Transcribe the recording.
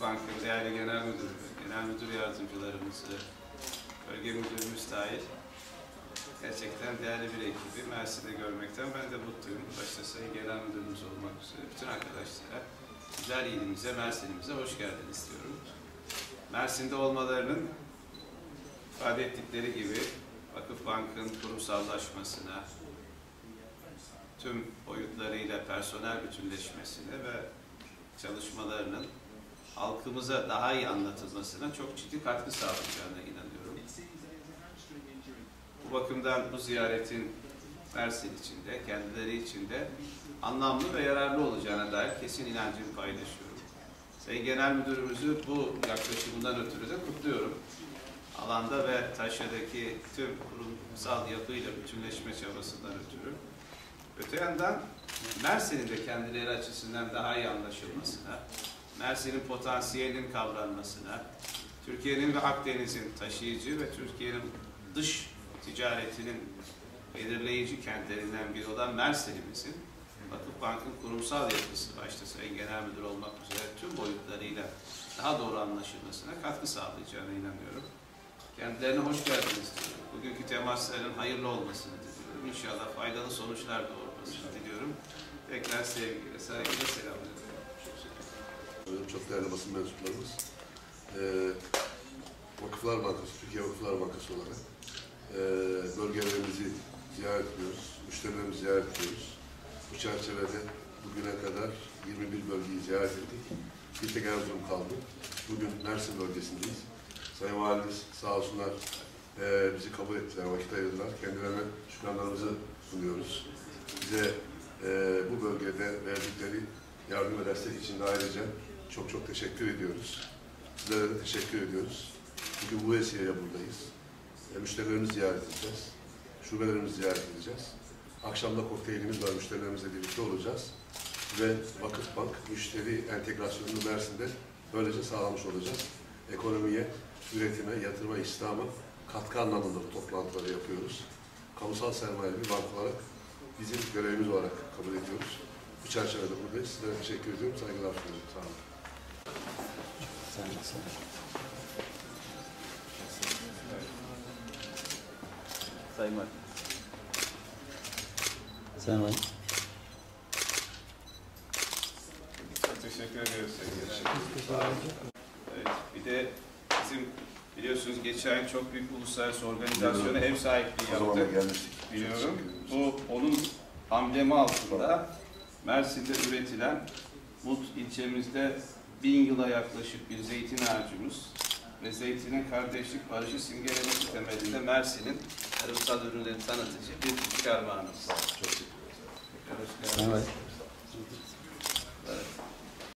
Bank'ın değerli genel müdürü, genel müdür yardımcılarımızı, bölge müdürümüz dahil gerçekten değerli bir ekibi Mersin'de görmekten ben de mutluyum. Başta Sayın Genel Müdürümüz olmak üzere bütün arkadaşlara güzel ilimize, Mersin'imize hoş geldiniz diyorum. Mersin'de olmalarının ifade ettikleri gibi Vakıf Bank'ın kurumsallaşmasına, tüm boyutlarıyla personel bütünleşmesine ve çalışmalarının halkımıza daha iyi anlatılmasına çok ciddi katkı sağlayacağına inanıyorum. Bu bakımdan bu ziyaretin Mersin içinde, kendileri içinde anlamlı ve yararlı olacağına dair kesin inancımı paylaşıyorum. Sayın Genel Müdürümüzü bu yaklaşımından ötürü de kutluyorum. Alanda ve Taşya'daki tüm kurumsal yapıyla bütünleşme çabasından ötürü. Öte yandan Mersin'in de kendileri açısından daha iyi anlaşılmasına, Mersin'in potansiyelinin kavranmasına, Türkiye'nin ve Akdeniz'in taşıyıcı ve Türkiye'nin dış ticaretinin belirleyici kentlerinden biri olan Mersin'imizin Vakıf Bank'ın kurumsal yapısı başta Sayın Genel Müdür olmak üzere tüm boyutlarıyla daha doğru anlaşılmasına katkı sağlayacağına inanıyorum. Kendilerine hoş geldiniz diyorum. Bugünkü temasların hayırlı olmasını diliyorum. İnşallah faydalı sonuçlar doğurmasını diliyorum. Tekrar sevgiyle, saygıyla selamlıyorum. Çok değerli basın mensuplarımız. Ee, Vakıflar Bankası, Türkiye Vakıflar Bankası olarak e, bölgelerimizi ziyaret ediyoruz, müşterilerimizi ziyaret ediyoruz. Bu çerçevede bugüne kadar 21 bölgeyi ziyaret ettik. Bir tek Erzurum kaldı. Bugün Mersin bölgesindeyiz. Sayın Valimiz sağ olsunlar e, bizi kabul ettiler, vakit ayırdılar. Kendilerine şükranlarımızı sunuyoruz. Bize e, bu bölgede verdikleri yardım ve destek için de ayrıca çok çok teşekkür ediyoruz. Sizlere de teşekkür ediyoruz. Bugün bu vesileyle buradayız. E, müşterilerimizi ziyaret edeceğiz. Şubelerimizi ziyaret edeceğiz. Akşamda kokteylimiz var, müşterilerimizle birlikte olacağız. Ve Vakıf Bank müşteri entegrasyonunu Mersin'de böylece sağlamış olacağız. Ekonomiye, üretime, yatırıma, İslam'a katkı anlamında bu toplantıları yapıyoruz. Kamusal sermayeli bir bank olarak bizim görevimiz olarak kabul ediyoruz. Bu çerçevede buradayız. Sizlere teşekkür ediyorum. Saygılar sunuyorum. Sağ olun. Sen, sen. Sayın Valim. Çok teşekkür ediyoruz sevgili Evet, bir de bizim biliyorsunuz geçen ay çok büyük uluslararası organizasyona ev sahipliği yaptık. Biliyorum. Bu onun amblemi altında Mersin'de üretilen Mut ilçemizde bin yıla yaklaşık bir zeytin ağacımız ve zeytinin kardeşlik barışı simgelemesi temelinde Mersin'in tarımsal ürünleri tanıtıcı bir çıkarmağımız. Çok teşekkür ederim. Var.